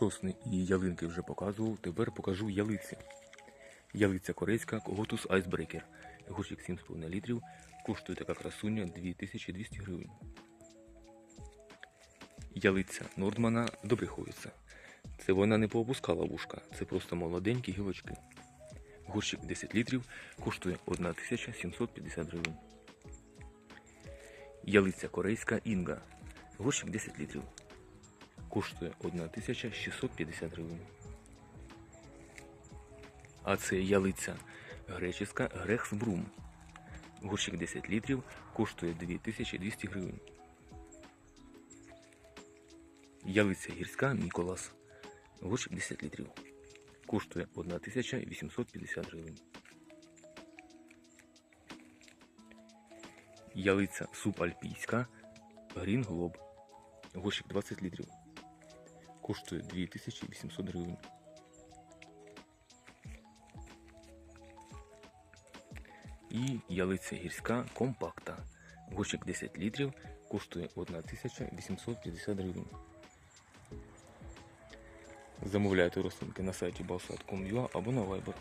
Сосни і ялинки вже показував, тепер покажу ялиці. Ялиця корейська Коготус Айсбрекер. Горщик 7,5 літрів. Коштує така красуня 2200 гривень. Ялиця Нордмана добриховиця. Це вона не поопускала вушка, це просто молоденькі гілочки. Горщик 10 літрів коштує 1750 гривень. Ялиця корейська Інга. Горщик 10 літрів. Коштує 1650 гривень. А це ялиця греческа Грехсбрум. Горщик 10 літрів коштує 2200 гривень. Ялиця гірська Міколас. Горщик 10 літрів. Коштує 1850 гривень. Ялиця субальпійська Грін Глоб. Горщик 20 літрів. Коштує 2800 гривень. І ялиця гірська компакта. гощик 10 літрів коштує 1850 гривень. Замовляйте рослинки на сайті balsat.com.ua або на Viber.